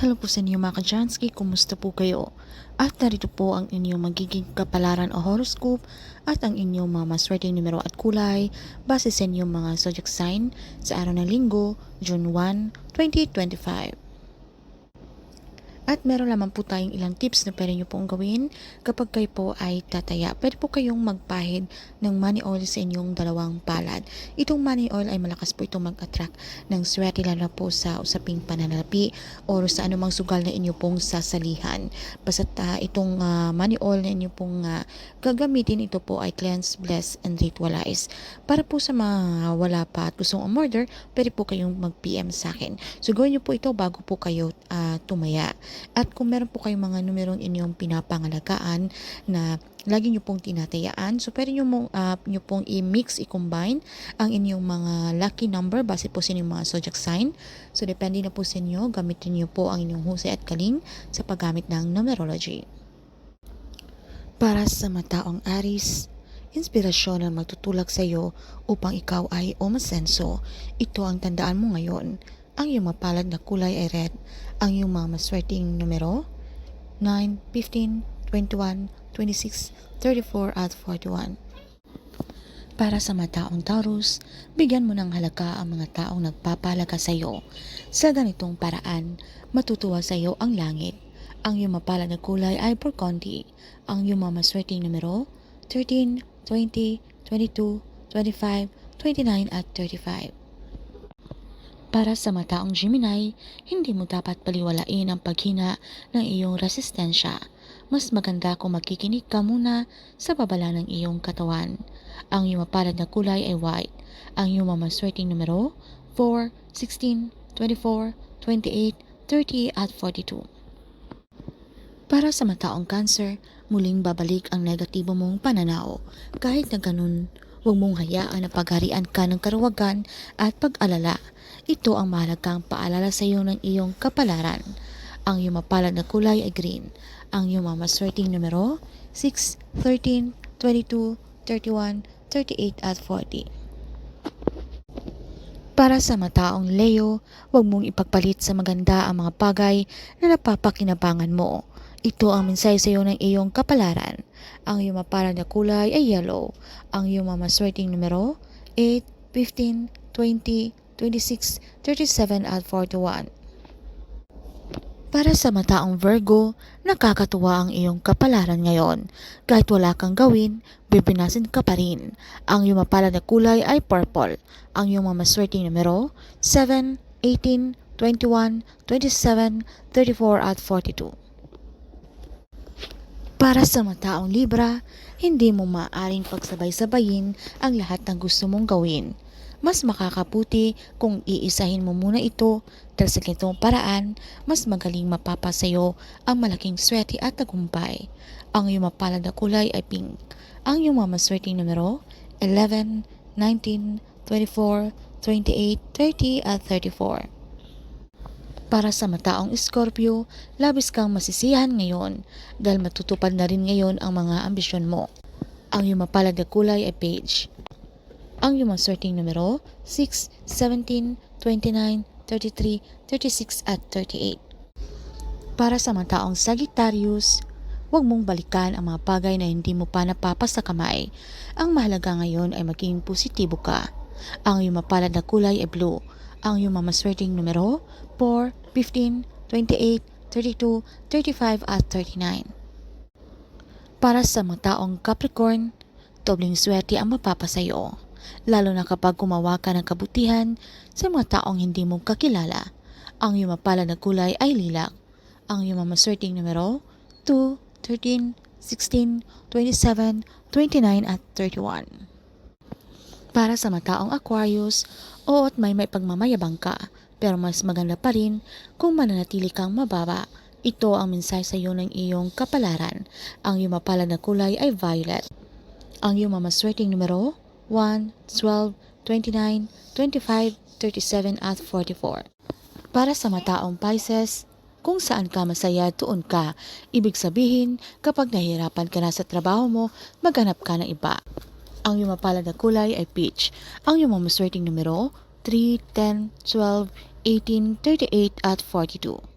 Hello po sa inyo mga kajansky, kumusta po kayo? At narito po ang inyong magiging kapalaran o horoscope at ang inyong mga maswerteng numero at kulay base sa inyong mga zodiac sign sa araw ng linggo, June 1, 2025. At meron lamang po tayong ilang tips na pwede nyo pong gawin kapag kayo po ay tataya. Pwede po kayong magpahid ng money oil sa inyong dalawang palad. Itong money oil ay malakas po itong mag-attract ng swerte lalo po sa usaping pananalapi o sa anumang sugal na inyo pong sasalihan. Basta uh, itong uh, money oil na inyo pong uh, gagamitin ito po ay cleanse, bless, and ritualize. Para po sa mga wala pa at gustong umorder, pwede po kayong mag-PM sa akin. So gawin nyo po ito bago po kayo uh, tumaya. At kung meron po kayong mga numerong inyong pinapangalagaan na lagi nyo pong tinatayaan, so pwede nyo, mong, uh, nyo pong i-mix, i-combine ang inyong mga lucky number base po sa inyong mga zodiac sign. So depende na po sa inyo, gamitin nyo po ang inyong husay at kaling sa paggamit ng numerology. Para sa mataong Aris, inspirasyon ang magtutulak sa iyo upang ikaw ay umasenso. Ito ang tandaan mo ngayon. Ang iyong mapalad na kulay ay red. Ang iyong mga maswerteng numero 9, 15, 21, 26, 34 at 41. Para sa mga taong Taurus, bigyan mo ng halaga ang mga taong nagpapalaga sa iyo. Sa ganitong paraan, matutuwa sa iyo ang langit. Ang iyong mapalad na kulay ay porkonti. Ang iyong mga maswerteng numero 13, 20, 22, 25, 29 at 35. Para sa mataong Gemini, hindi mo dapat paliwalain ang paghina ng iyong resistensya. Mas maganda kung makikinig ka muna sa babala ng iyong katawan. Ang iyong mapalad na kulay ay white. Ang iyong mamaswerteng numero 4, 16, 24, 28, 30 at 42. Para sa mataong cancer, muling babalik ang negatibo mong pananaw. Kahit na ganun, huwag mong hayaan na pagharian ka ng karawagan at pag-alala ito ang mahalagang paalala sa iyo ng iyong kapalaran. Ang iyong mapalad na kulay ay green. Ang iyong mamaswerteng numero 6, 13, 22, 31, 38 at 40. Para sa mataong Leo, huwag mong ipagpalit sa maganda ang mga bagay na napapakinabangan mo. Ito ang mensahe sa iyo ng iyong kapalaran. Ang iyong mapalad na kulay ay yellow. Ang iyong mamaswerteng numero 8, 15, 20, 26, 37 at 41. Para sa mataong Virgo, nakakatuwa ang iyong kapalaran ngayon. Kahit wala kang gawin, bibinasin ka pa rin. Ang iyong mapalad na kulay ay purple. Ang iyong mamaswerteng numero 7, 18, 21, 27, 34 at 42. Para sa mataong Libra, hindi mo maaring pagsabay-sabayin ang lahat ng gusto mong gawin mas makakaputi kung iisahin mo muna ito dahil sa ganitong paraan, mas magaling mapapasayo ang malaking swerte at tagumpay. Ang iyong mapalad na kulay ay pink. Ang iyong mamaswerteng numero 11, 19, 24, 28, 30 at 34. Para sa mataong Scorpio, labis kang masisiyahan ngayon dahil matutupad na rin ngayon ang mga ambisyon mo. Ang iyong mapalad na kulay ay beige. Ang iyong sorting numero 6, 17, 29, 33, 36 at 38. Para sa mga taong Sagittarius, huwag mong balikan ang mga bagay na hindi mo pa napapasa kamay. Ang mahalaga ngayon ay maging positibo ka. Ang iyong mapalad na kulay ay blue. Ang iyong mamaswerteng numero 4, 15, 28, 32, 35 at 39. Para sa mga taong Capricorn, dobling swerte ang mapapasayo lalo na kapag gumawa ka ng kabutihan sa mga taong hindi mo kakilala. Ang iyong mapala na kulay ay lilac. Ang iyong mamaswerteng numero 2, 13, 16, 27, 29 at 31. Para sa mataong Aquarius, oo at may may pagmamayabang ka, pero mas maganda pa rin kung mananatili kang mababa. Ito ang mensahe sa iyo ng iyong kapalaran. Ang iyong mapala na kulay ay violet. Ang iyong mamaswerteng numero 1, 12, 29, 25, 37 at 44. Para sa mataong Pisces, kung saan ka masaya, tuon ka. Ibig sabihin, kapag nahihirapan ka na sa trabaho mo, maghanap ka ng iba. Ang iyong mapalad na kulay ay peach. Ang iyong mamaswerteng numero, 3, 10, 12, 18, 38 at 42.